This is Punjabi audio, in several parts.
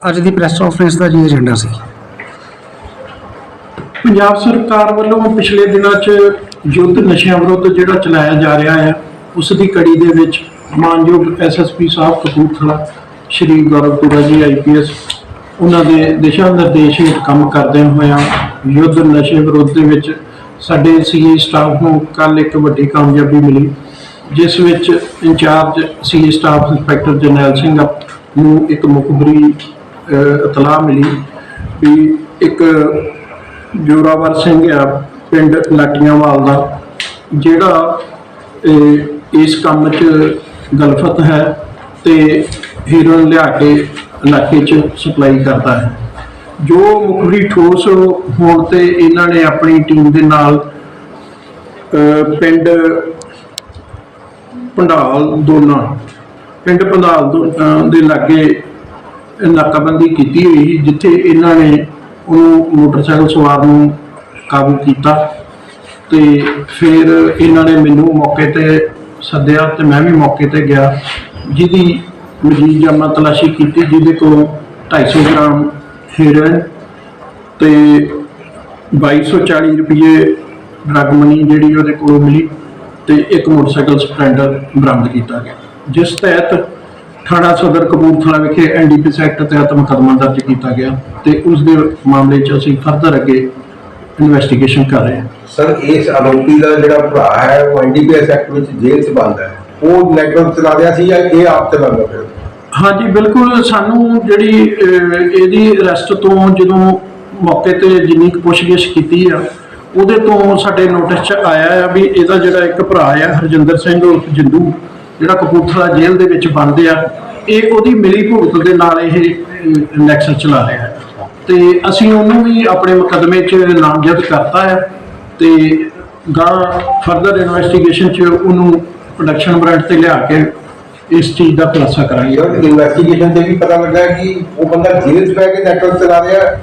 ਅੱਜ ਦੀ ਪ੍ਰੈਸ ਕਾਨਫਰੰਸ ਦਾ ਜੀ ਏਜੰਡਾ ਸੀ? ਪੰਜਾਬ ਸਰਕਾਰ ਵੱਲੋਂ ਪਿਛਲੇ ਦਿਨਾਂ 'ਚ ਯੁੱਧ ਨਸ਼ਿਆਂ ਵਿਰੁੱਧ ਜਿਹੜਾ ਚਲਾਇਆ ਜਾ ਰਿਹਾ ਹੈ ਉਸ ਦੀ ਕੜੀ ਦੇ ਵਿੱਚ ਮਾਨਯੋਗ ਐਸਐਸਪੀ ਸਾਹਿਬ ਕਪੂਰਥਲਾ, ਸ਼੍ਰੀ ਗੌਰਵਪੁਰਾ ਜੀ ਆਈਪੀਐਸ ਉਹਨਾਂ ਦੇ ਦਿਸ਼ਾ ਨਿਰਦੇਸ਼ ਹੇਠ ਕੰਮ ਕਰਦੇ ਹੋਇਆਂ ਯੁੱਧ ਨਸ਼ੇ ਵਿਰੁੱਧ ਦੇ ਵਿੱਚ ਸਾਡੇ ਸੀਏ ਸਟਾਫ ਨੂੰ ਕੱਲ ਇੱਕ ਵੱਡੀ ਕਾਮਯਾਬੀ ਮਿਲੀ, ਜਿਸ ਵਿੱਚ incharge CA staff inspector Jarnail Singh ਨੂੰ ਇੱਕ ਮੁਖਬਰੀ ਇਤਲਾਹ ਮਿਲੀ ਵੀ ਇੱਕ ਜੋਰਾਵਰ ਸਿੰਘ ਆ, ਪਿੰਡ ਲਾਟੀਆਂਵਾਲ ਦਾ, ਜਿਹੜਾ ਇਸ ਕੰਮ 'ਚ ਗਲਫਤ ਹੈ ਤੇ ਹੀਰੋਇਨ ਲਿਆ ਕੇ ਇਲਾਕੇ 'ਚ ਸਪਲਾਈ ਕਰਦਾ ਹੈ। ਜੋ ਮੁਖਬਰੀ ਠੋਸ ਹੋਣ ਤੇ ਇਹਨਾਂ ਨੇ ਆਪਣੀ ਟੀਮ ਦੇ ਨਾਲ ਪਿੰਡ ਪੰਡਾਲ ਦੋਨਾ, ਪਿੰਡ ਪੰਡਾਲ ਦੋ- ਦੇ ਲਾਗੇ ਨਾਕਾਬੰਦੀ ਕੀਤੀ ਹੋਈ ਸੀ, ਜਿੱਥੇ ਇਹਨਾਂ ਨੇ ਉਹਨੂੰ ਮੋਟਰਸਾਈਕਲ ਸਵਾਰ ਨੂੰ ਕਾਬੂ ਕੀਤਾ ਤੇ ਫਿਰ ਇਹਨਾਂ ਨੇ ਮੈਨੂੰ ਮੌਕੇ ਤੇ ਸੱਦਿਆ ਤੇ ਮੈਂ ਵੀ ਮੌਕੇ ਤੇ ਗਿਆ। ਜਿਹਦੀ ਮਜੀਦ ਜਾਮਾ ਤਲਾਸ਼ੀ ਕੀਤੀ ਜਿਹਦੇ ਕੋਲੋਂ 250 ਗ੍ਰਾਮ ਹੀਰੋਇਨ ਤੇ 2240 ਰੁਪਏ ਡਰਗ ਮਨੀ ਜਿਹੜੀ ਉਹਦੇ ਕੋਲੋਂ ਮਿਲੀ ਤੇ ਇੱਕ ਮੋਟਰਸਾਈਕਲ ਸਪਲੈਂਡਰ ਬਰਾਮਦ ਕੀਤਾ ਗਿਆ। ਜਿਸ ਤਹਿਤ ਥਾਣਾ ਸਦਰ ਕਪੂਰਥਲਾ ਵਿਖੇ ਐਨਡੀਪੀਐਸ ਐਕਟ ਤਹਿਤ ਮੁਕੱਦਮਾ ਦਰਜ ਕੀਤਾ ਗਿਆ ਤੇ ਉਸ ਦੇ ਮਾਮਲੇ 'ਚ ਅਸੀਂ ਫਰਦਰ ਅੱਗੇ ਇਨਵੈਸਟੀਗੇਸ਼ਨ ਕਰ ਰਹੇ ਹਾਂ। ਸਰ ਇਸ ਆਰੋਪੀ ਦਾ ਜਿਹੜਾ ਭਰਾ ਹੈ ਉਹ ਐਨਡੀਪੀਐਸ ਐਕਟ ਵਿੱਚ ਜੇਲ੍ਹ 'ਚ ਬੰਦ ਹੈ। ਉਹ ਨੈਟਵਰਕ ਚਲਾ ਰਿਹਾ ਸੀ ਜਾਂ ਇਹ ਆਪ ਚਲਾਉਂਦਾ ਫਿਰ ਹਾਂਜੀ ਬਿਲਕੁਲ ਸਾਨੂੰ ਜਿਹੜੀ ਇਹਦੀ ਅਰੈਸਟ ਤੋਂ ਜਦੋਂ ਮੌਕੇ ਤੇ ਜਿੰਨੀ ਕੁ ਪੁੱਛਗਿੱਛ ਕੀਤੀ ਆ ਉਹਦੇ ਤੋਂ ਸਾਡੇ ਨੋਟਿਸ 'ਚ ਆਇਆ ਆ ਵੀ ਇਹਦਾ ਜਿਹੜਾ ਇੱਕ ਭਰਾ ਆ ਹਰਜਿੰਦਰ ਸਿੰਘ ਉਰਫ ਜਿੰਦੂ ਜਿਹੜਾ ਕਪੂਰਥਲਾ ਜੇਲ੍ਹ ਦੇ ਵਿੱਚ ਬੰਦ ਆ, ਇਹ ਉਹਦੀ ਮਿਲੀ ਭੁਗਤ ਦੇ ਨਾਲ ਇਹ ਨੈਕਸਸ ਚਲਾ ਰਿਹਾ ਹੈ। ਤੇ ਅਸੀਂ ਉਹਨੂੰ ਵੀ ਆਪਣੇ ਮੁਕੱਦਮੇ 'ਚ ਨਾਮਜ਼ਦ ਕਰਤਾ ਹੈ ਤੇ ਗਾਂ ਫਰਦਰ ਇਨਵੈਸਟੀਗੇਸ਼ਨ 'ਚ ਉਹਨੂੰ ਪ੍ਰੋਡਕਸ਼ਨ ਬ੍ਰਾਂਡ ਤੇ ਲਿਆ ਕੇ ਇਸ ਚੀਜ਼ ਦਾ ਖੁਲਾਸਾ ਕਰਾਂਗੇ। ਯਾਰ ਇਨਵੈਸਟੀਗੇਸ਼ਨ ਤੇ ਵੀ ਪਤਾ ਲੱਗਾ ਕਿ ਉਹ ਬੰਦਾ ਜੇਲ੍ਹ 'ਚ ਬਹਿ ਕੇ ਨੈਟਵਰਕ ਚਲਾ ਰਿਹਾ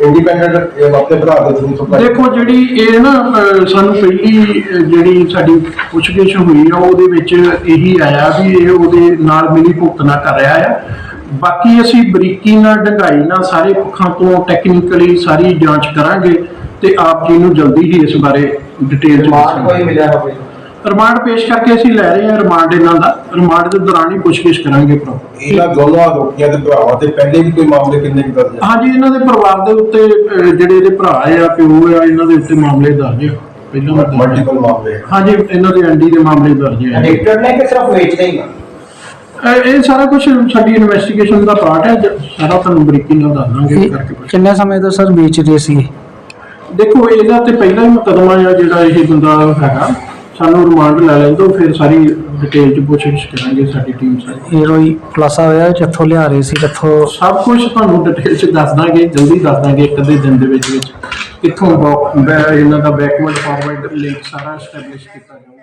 ਇੰਡੀਪੈਂਡੈਂਟ ਆਪਣੇ ਭਰਾ ਦੇ ਥਰੂ ਸਪਲਾਈ ਦੇਖੋ ਜਿਹੜੀ ਇਹ ਨਾ ਅਹ, ਸਾਨੂੰ ਪਹਿਲੀ ਅਹ, ਜਿਹੜੀ ਸਾਡੀ ਪੁੱਛਗਿੱਛ ਹੋਈ ਆ ਉਹਦੇ ਵਿੱਚ ਇਹੀ ਆਇਆ ਵੀ ਇਹ ਉਹਦੇ ਨਾਲ ਮਿਲੀ ਭੁਗਤਣਾ ਕਰ ਰਿਹਾ ਆ। ਬਾਕੀ ਅਸੀਂ ਬਰੀਕੀ ਨਾਲ ਡੰਗਾਈ ਨਾਲ ਸਾਰੇ ਪੱਖਾਂ ਤੋਂ ਟੈਕਨੀਕਲੀ ਸਾਰੀ ਜਾਂਚ ਕਰਾਂਗੇ ਤੇ ਆਪ ਜੀ ਨੂੰ ਜਲਦੀ ਹੀ ਇਸ ਬਾਰੇ ਡਿਟੇਲ ਚ ਦੱਸਾਂਗੇ। ਮਿਲਿਆ ਹੋਵੇ। ਰਿਮਾਂਡ ਪੇਸ਼ ਕਰਕੇ ਅਸੀਂ ਲੈ ਰਹੇ ਹਾਂ ਰਿਮਾਂਡ ਇਹਨਾਂ ਦਾ। ਰਿਮਾਂਡ ਦੇ ਦੌਰਾਨ ਹੀ ਪੁੱਛਗਿੱਛ ਕਰਾਂਗੇ ਪ੍ਰੋਪਰ ਇਹਨਾਂ ਦੋਨੋਂ ਆਰੋਪੀਆਂ ਦੇ ਭਰਾਵਾਂ ਤੇ ਪਹਿਲੇ ਵੀ ਕੋਈ ਮਾਮਲੇ ਕਿੰਨੇ ਕੁ ਦਰਜ ਹੈ ਹਾਂਜੀ ਇਹਨਾਂ ਦੇ ਪਰਿਵਾਰ ਦੇ ਉੱਤੇ ਅਹ, ਜਿਹੜੇ ਇਹਦੇ ਭਰਾ ਆ ਪਿਓ ਆ ਇਹਨਾਂ ਦੇ ਉੱਤੇ ਮਾਮਲੇ ਦਰਜ ਆ। ਪਹਿਲਾਂ ਵੀ ਦਰਜ ਆ। ਮਲਟੀਪਲ ਮਾਮਲੇ ਹੈ। ਹਾਂਜੀ ਇਹਨਾਂ ਦੇ ਐਂਡੀ ਦੇ ਮਾਮਲੇ ਦਰਜ ਹੈ ਐਡਿਕਟਡ ਨੇ ਕਿ ਸਿਰਫ ਵੇਚਦੇ ਹੀ ਆ? ਇਹ ਇਹ ਸਾਰਾ ਕੁਝ ਸਾਡੀ ਇਨਵੈਸਟੀਗੇਸ਼ਨ ਦਾ ਪਾਰਟ ਹੈ ਜ- ਸਾਰਾ ਤੁਹਾਨੂੰ ਬਰੀਕੀ ਨਾਲ ਦੱਸ ਦਾਂਗੇ ਇਹ ਕਰਕੇ ਪੁੱਛ ਕਿੰਨੇ ਸਮੇਂ ਤੋਂ ਸਰ ਵੇਚ ਰਹੇ ਸੀ ਦੇਖੋ ਇਹਦਾ ਤੇ ਪਹਿਲਾਂ ਹੀ ਮੁਕੱਦਮਾ ਆ ਜਿਹੜਾ ਇਹ ਬੰਦਾ ਹੈਗਾ। ਸਾਨੂੰ ਰਿਮਾਂਡ ਲੈ ਲੈਣ ਤੋਂ ਫਿਰ ਸਾਰੀ ਡਿਟੇਲ ਚ ਪੁੱਛਗਿੱਛ ਕਰਾਂਗੇ ਸਾਡੀ ਟੀਮ ਸਾਰੀ ਹੀਰੋਈ ਖੁਲਾਸਾ ਹੋਇਆ ਜਿੱਥੋਂ ਲਿਆ ਰਹੇ ਸੀ ਜਿੱਥੋਂ ਸਭ ਕੁਝ ਤੁਹਾਨੂੰ ਡਿਟੇਲ ਚ ਦੱਸ ਦਾਂਗੇ ਜਲਦੀ ਦੱਸ ਦਾਂਗੇ ਇੱਕ ਅੱਧੇ ਦਿਨ ਦੇ ਵਿੱਚ ਵਿੱਚ ਕਿੱਥੋਂ ਬੈ- ਇਹਨਾਂ ਦਾ ਬੈਕਵਰਡ ਫਾਰਵਰਡ ਲਿੰਕ ਸਾਰਾ ਐਸਟੈਬਲਿਸ਼ ਕੀਤਾ ਜਾਊਗਾ।